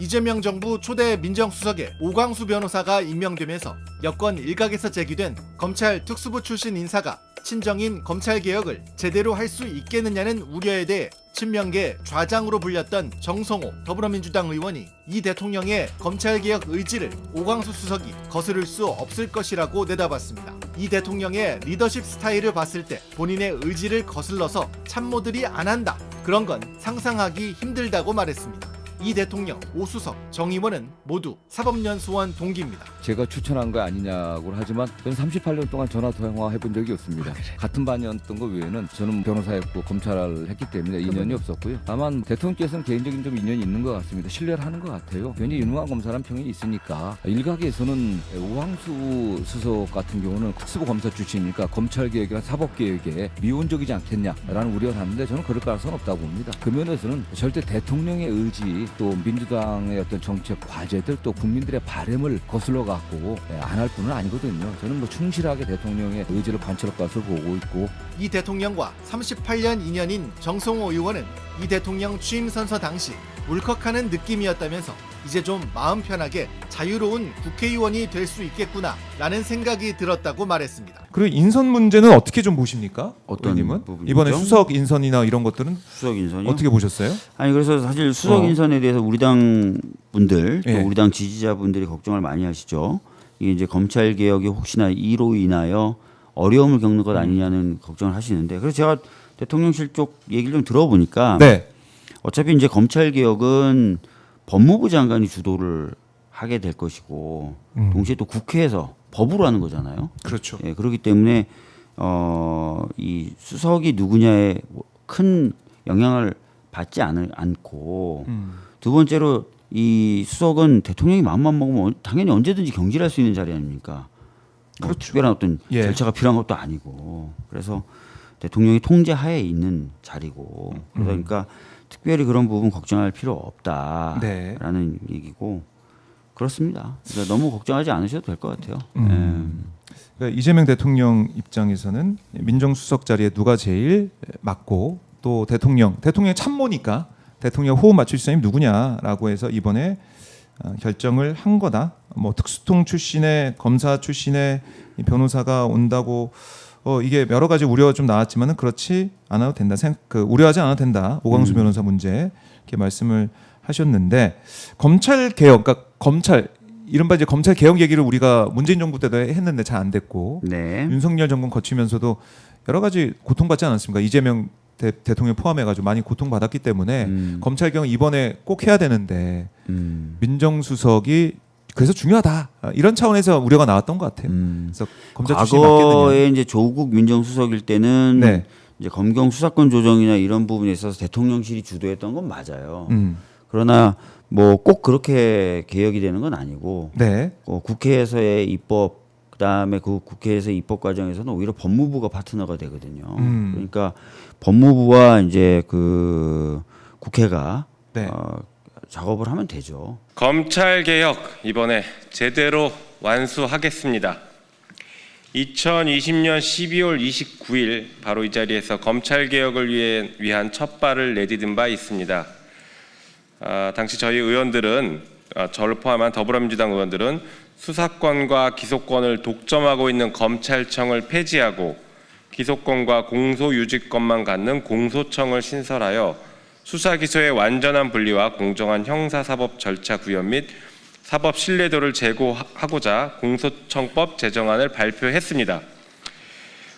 이재명 정부 초대 민정수석에 오광수 변호사가 임명되면서 여권 일각에서 제기된 검찰 특수부 출신 인사가 친정인 검찰개혁을 제대로 할 수 있겠느냐는 우려에 대해 친명계 좌장으로 불렸던 정성호 더불어민주당 의원이 이 대통령의 검찰개혁 의지를 오광수 수석이 거스를 수 없을 것이라고 내다봤습니다. 이 대통령의 리더십 스타일을 봤을 때 본인의 의지를 거슬러서 참모들이 안 한다. 그런 건 상상하기 힘들다고 말했습니다. 이 대통령, 오수석, 정 의원은 모두 사법연수원 동기입니다. 제가 추천한 거 아니냐고 하지만 저는 38년 동안 전화 통화 해본 적이 없습니다. 같은 반이었던 거 외에는 저는 변호사였고 검찰을 했기 때문에 인연이 없었고요. 다만 대통령께서는 개인적인 좀 인연이 있는 것 같습니다. 신뢰를 하는 것 같아요. 괜히 유능한 검사란 평이 있으니까 일각에서는 오광수 수석 같은 경우는 특수부 검사 출신이니까 검찰 개혁이나 사법 개혁에 미온적이지 않겠냐라는 우려가 하는데 저는 그럴 가능성은 없다고 봅니다. 그 면에서는 절대 대통령의 의지 또 민주당의 어떤 정책 과제들 또 국민들의 바램을 거슬러 갖고 안 할 분은 아니거든요. 저는 뭐 충실하게 대통령의 의지를 관철할 것을 보고 있고 이 대통령과 38년 인연인 정성호 의원은 이 대통령 취임 선서 당시 울컥하는 느낌이었다면서 이제 좀 마음 편하게 자유로운 국회의원이 될 수 있겠구나 라는 생각이 들었다고 말했습니다. 그리고 인선 문제는 어떻게 좀 보십니까? 어떤 의원님은 부분이죠? 이번에 수석 인선이나 이런 것들은 수석 인선이요? 어떻게 보셨어요? 아니 그래서 사실 수석 어. 인선에 대해서 우리 당 분들 또 예. 우리 당 지지자분들이 걱정을 많이 하시죠. 이게 이제 검찰 개혁이 혹시나 이로 인하여 어려움을 겪는 것 아니냐는 걱정을 하시는데 그래서 제가 대통령실 쪽 얘기를 좀 들어보니까 네. 어차피 이제 검찰 개혁은 법무부 장관이 주도를 하게 될 것이고 음. 동시에 또 국회에서 법으로 하는 거잖아요. 그렇죠. 예, 그렇기 때문에 어, 이 수석이 누구냐에 큰 영향을 받지 않을, 않고 음. 두 번째로 이 수석은 대통령이 마음만 먹으면 언- 당연히 언제든지 경질할 수 있는 자리 아닙니까? 뭐 그렇죠. 특별한 어떤 예. 절차가 필요한 것도 아니고 그래서 대통령이 통제하에 있는 자리고 음. 그러니까 특별히 그런 부분 걱정할 필요 없다라는 네. 얘기고 그렇습니다. 그러니까 너무 걱정하지 않으셔도 될 것 같아요. 음. 그러니까 이재명 대통령 입장에서는 민정수석 자리에 누가 제일 맞고 또 대통령 대통령 참모니까 대통령 호흡 맞출 사람이 누구냐라고 해서 이번에 어, 결정을 한 거다. 뭐 특수통 출신의 검사 출신의 이 변호사가 온다고 어 이게 여러 가지 우려가 좀 나왔지만은 그렇지 않아도 된다. 생, 그 우려하지 않아도 된다. 오광수 음. 변호사 문제 이렇게 말씀을 하셨는데 검찰 개혁, 그러니까 검찰 이른바 이제 검찰 개혁 얘기를 우리가 문재인 정부 때도 했는데 잘 안 됐고 네. 윤석열 정권 거치면서도 여러 가지 고통받지 않았습니까? 이재명 대, 대통령 포함해가지고 많이 고통받았기 때문에 음. 검찰 개혁 이번에 꼭 해야 되는데 음. 민정수석이 그래서 중요하다 아, 이런 차원에서 우려가 나왔던 것 같아요. 음. 그래서 검찰? 과거에 이제 조국 민정수석일 때는 네. 이제 검경 수사권 조정이나 이런 부분에 있어서 대통령실이 주도했던 건 맞아요. 음. 그러나 뭐 꼭 그렇게 개혁이 되는 건 아니고 네. 어, 국회에서의 입법 그다음에 그 국회에서 입법 과정에서는 오히려 법무부가 파트너가 되거든요. 음. 그러니까 법무부와 이제 그 국회가 네. 어, 작업을 하면 되죠. 검찰 개혁 이번에 제대로 완수하겠습니다. 2020년 12월 29일 바로 이 자리에서 검찰 개혁을 위해 위한 첫 발을 내디딘 바 있습니다. 아, 당시 저희 의원들은 아, 저를 포함한 더불어민주당 의원들은 수사권과 기소권을 독점하고 있는 검찰청을 폐지하고 기소권과 공소유지권만 갖는 공소청을 신설하여 수사 기소의 완전한 분리와 공정한 형사사법 절차 구현 및 사법 신뢰도를 제고하고자 공소청법 제정안을 발표했습니다.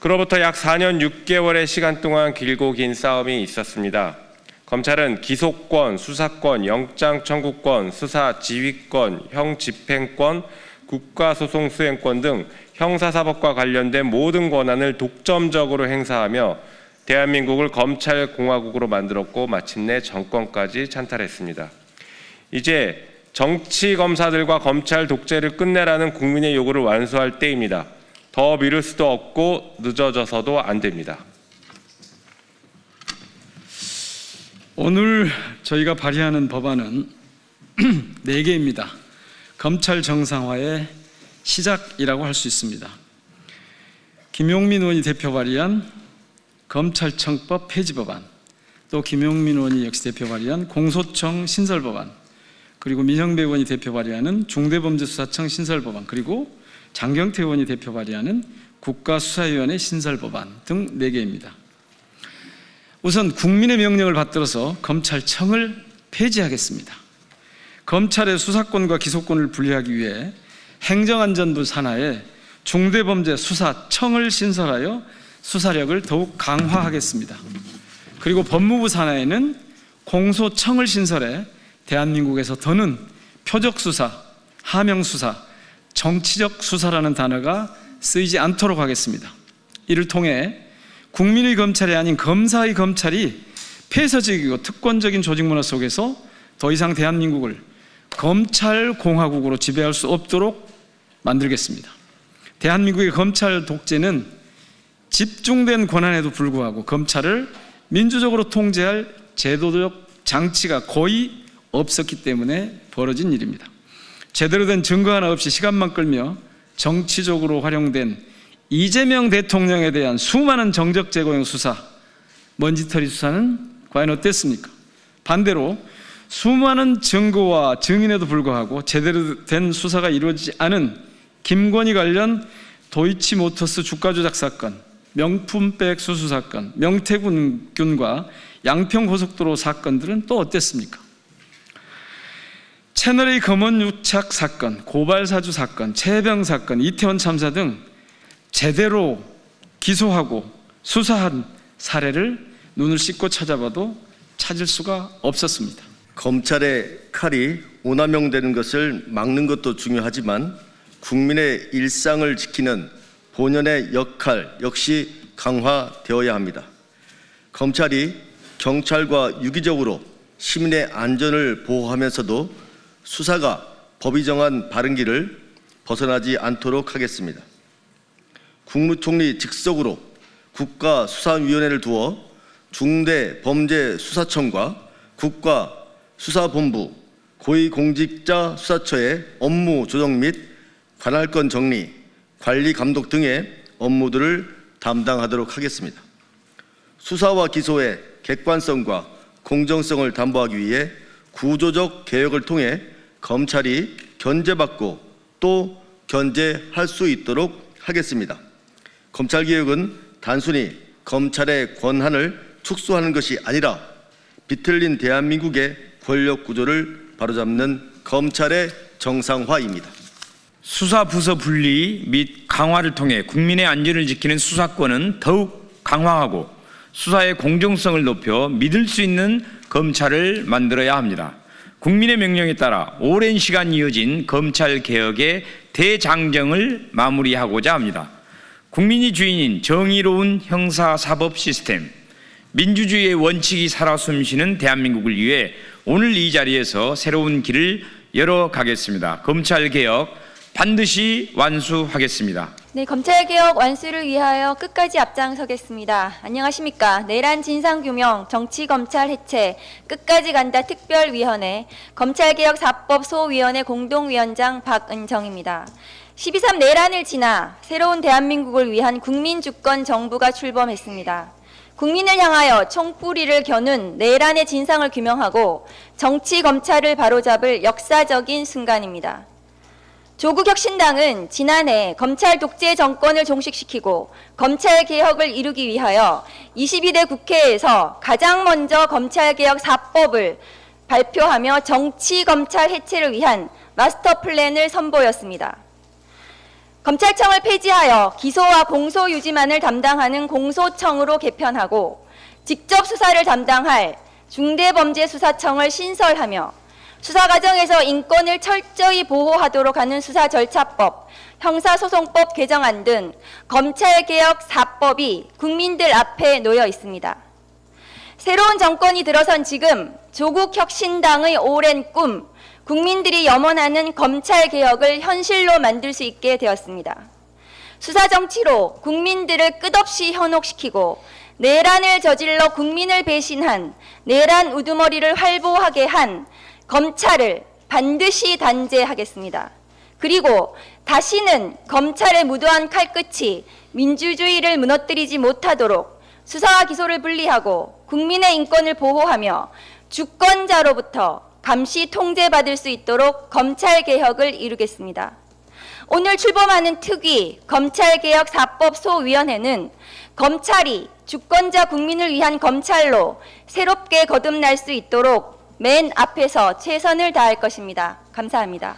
그로부터 약 4년 6개월의 시간 동안 길고 긴 싸움이 있었습니다. 검찰은 기소권, 수사권, 영장 청구권, 수사 지휘권, 형 집행권, 국가소송 수행권 등 형사사법과 관련된 모든 권한을 독점적으로 행사하며 대한민국을 검찰 공화국으로 만들었고 마침내 정권까지 찬탈했습니다. 이제 정치 검사들과 검찰 독재를 끝내라는 국민의 요구를 완수할 때입니다. 더 미룰 수도 없고 늦어져서도 안 됩니다. 오늘 저희가 발의하는 법안은 네 개입니다. 검찰 정상화의 시작이라고 할 수 있습니다. 김용민 의원이 대표 발의한 검찰청법 폐지 법안, 또 김용민 의원이 역시 대표 발의한 공소청 신설 법안, 그리고 민형배 의원이 대표 발의하는 중대범죄수사청 신설 법안 그리고 장경태 의원이 대표 발의하는 국가수사위원회 신설 법안 등 4개입니다. 우선 국민의 명령을 받들어서 검찰청을 폐지하겠습니다. 검찰의 수사권과 기소권을 분리하기 위해 행정안전부 산하에 중대범죄 수사청을 신설하여 수사력을 더욱 강화하겠습니다. 그리고 법무부 산하에는 공소청을 신설해 대한민국에서 더는 표적 수사, 하명 수사, 정치적 수사라는 단어가 쓰이지 않도록 하겠습니다. 이를 통해 국민의 검찰이 아닌 검사의 검찰이 폐쇄적이고 특권적인 조직 문화 속에서 더 이상 대한민국을 검찰 공화국으로 지배할 수 없도록 만들겠습니다. 대한민국의 검찰 독재는 집중된 권한에도 불구하고 검찰을 민주적으로 통제할 제도적 장치가 거의 없었기 때문에 벌어진 일입니다. 제대로 된 증거 하나 없이 시간만 끌며 정치적으로 활용된 이재명 대통령에 대한 수많은 정적 제거용 수사, 먼지털이 수사는 과연 어땠습니까? 반대로 수많은 증거와 증인에도 불구하고 제대로 된 수사가 이루어지지 않은 김건희 관련 도이치모터스 주가 조작 사건, 명품백 수수 사건, 명태균과 양평고속도로 사건들은 또 어땠습니까? 채널의 검언 유착 사건, 고발 사주 사건, 최병 사건, 이태원 참사 등 제대로 기소하고 수사한 사례를 눈을 씻고 찾아봐도 찾을 수가 없었습니다. 검찰의 칼이 오남용되는 것을 막는 것도 중요하지만 국민의 일상을 지키는 본연의 역할 역시 강화되어야 합니다. 검찰이 경찰과 유기적으로 시민의 안전을 보호하면서도 수사가 법이 정한 바른 길을 벗어나지 않도록 하겠습니다. 국무총리 직속으로 국가수사위원회를 두어 중대범죄수사청과 국가수사본부, 고위공직자 수사처의 업무 조정 및 관할권 정리, 관리 감독 등의 업무들을 담당하도록 하겠습니다. 수사와 기소의 객관성과 공정성을 담보하기 위해 구조적 개혁을 통해 검찰이 견제받고 또 견제할 수 있도록 하겠습니다. 검찰 개혁은 단순히 검찰의 권한을 축소하는 것이 아니라 비틀린 대한민국의 권력 구조를 바로잡는 검찰의 정상화입니다. 수사 부서 분리 및 강화를 통해 국민의 안전을 지키는 수사권은 더욱 강화하고 수사의 공정성을 높여 믿을 수 있는 검찰을 만들어야 합니다. 국민의 명령에 따라 오랜 시간 이어진 검찰 개혁의 대장정을 마무리하고자 합니다. 국민이 주인인 정의로운 형사 사법 시스템, 민주주의의 원칙이 살아 숨쉬는 대한민국을 위해 오늘 이 자리에서 새로운 길을 열어가겠습니다. 검찰 개혁 반드시 완수하겠습니다. 네, 검찰개혁 완수를 위하여 끝까지 앞장서겠습니다. 안녕하십니까. 내란 진상규명, 정치검찰 해체, 끝까지 간다 특별위원회, 검찰개혁 4법 소위원회 공동위원장 박은정입니다. 12.3 내란을 지나 새로운 대한민국을 위한 국민주권 정부가 출범했습니다. 국민을 향하여 총뿌리를 겨눈 내란의 진상을 규명하고 정치 검찰을 바로잡을 역사적인 순간입니다. 조국 혁신당은 지난해 검찰 독재 정권을 종식시키고 검찰 개혁을 이루기 위하여 22대 국회에서 가장 먼저 검찰 개혁 4법을 발표하며 정치 검찰 해체를 위한 마스터 플랜을 선보였습니다. 검찰청을 폐지하여 기소와 공소 유지만을 담당하는 공소청으로 개편하고 직접 수사를 담당할 중대범죄수사청을 신설하며 수사 과정에서 인권을 철저히 보호하도록 하는 수사 절차법, 형사소송법 개정안 등 검찰개혁 4법이 국민들 앞에 놓여 있습니다. 새로운 정권이 들어선 지금 조국 혁신당의 오랜 꿈, 국민들이 염원하는 검찰 개혁을 현실로 만들 수 있게 되었습니다. 수사 정치로 국민들을 끝없이 현혹시키고 내란을 저질러 국민을 배신한 내란 우두머리를 활보하게 한 검찰을 반드시 단죄하겠습니다. 그리고 다시는 검찰의 무도한 칼끝이 민주주의를 무너뜨리지 못하도록 수사와 기소를 분리하고 국민의 인권을 보호하며 주권자로부터 감시 통제받을 수 있도록 검찰 개혁을 이루겠습니다. 오늘 출범하는 특위 검찰개혁 사법 소위원회는 검찰이 주권자 국민을 위한 검찰로 새롭게 거듭날 수 있도록 맨 앞에서 최선을 다할 것입니다. 감사합니다.